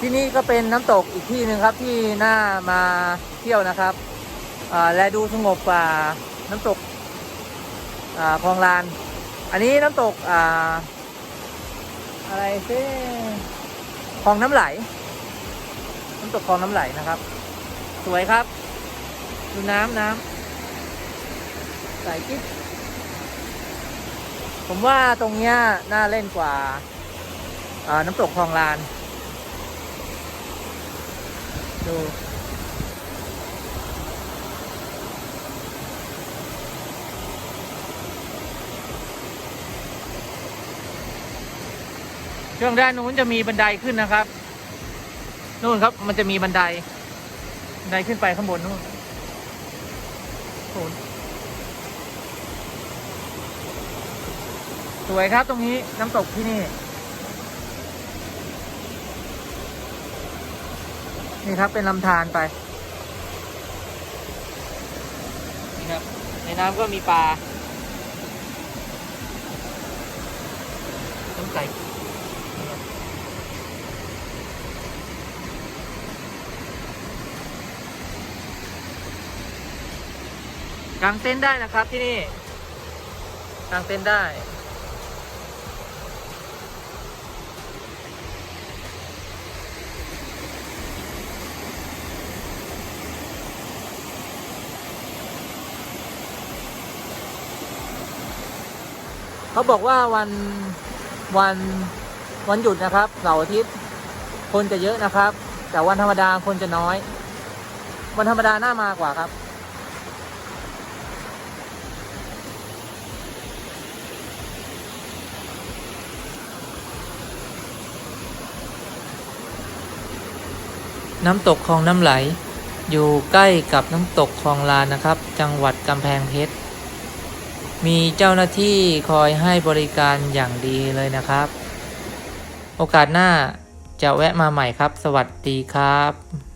ที่นี่ก็เป็นน้ำตกอีกที่หนึ่งครับที่น่ามาเที่ยวนะครับและดูสงบกว่าน้ำตกคลองลาน อันนี้น้ำตกออะไรซิคลองน้ำไหล น้ำตกคลองน้ำไหลนะครับ สวยครับ ดูน้ำน้ำใสกิ๊บผมว่าตรงเนี้ยน่าเล่นกว่าน้ำตกคลองลาน ดูช่วงด้านนู้นจะมีบันไดขึ้นนะครับ นู่นครับมันจะมีบันได บันไดขึ้นไปข้างบนนู่นโนสวยครับตรงนี้น้ำตกที่นี่ นี่ครับเป็นลำธารไปนี่ครับในน้ำก็มีปลาต้องใส่กางเต็นท์ได้นะครับที่นี่กางเต็นท์ได้ เขาบอกว่าวันวันวันหยุดนะครับเสาร์อาทิตย์คนจะเยอะนะครับ แต่วันธรรมดาคนจะน้อย วันธรรมดาน่ามากกว่าครับน้ำตกคลองน้ำไหล อยู่ใกล้กับน้ำตกคลองลานนะครับ จังหวัดกำแพงเพชร มีเจ้าหน้าที่คอยให้บริการอย่างดีเลยนะครับ โอกาสหน้าจะแวะมาใหม่ครับ สวัสดีครับ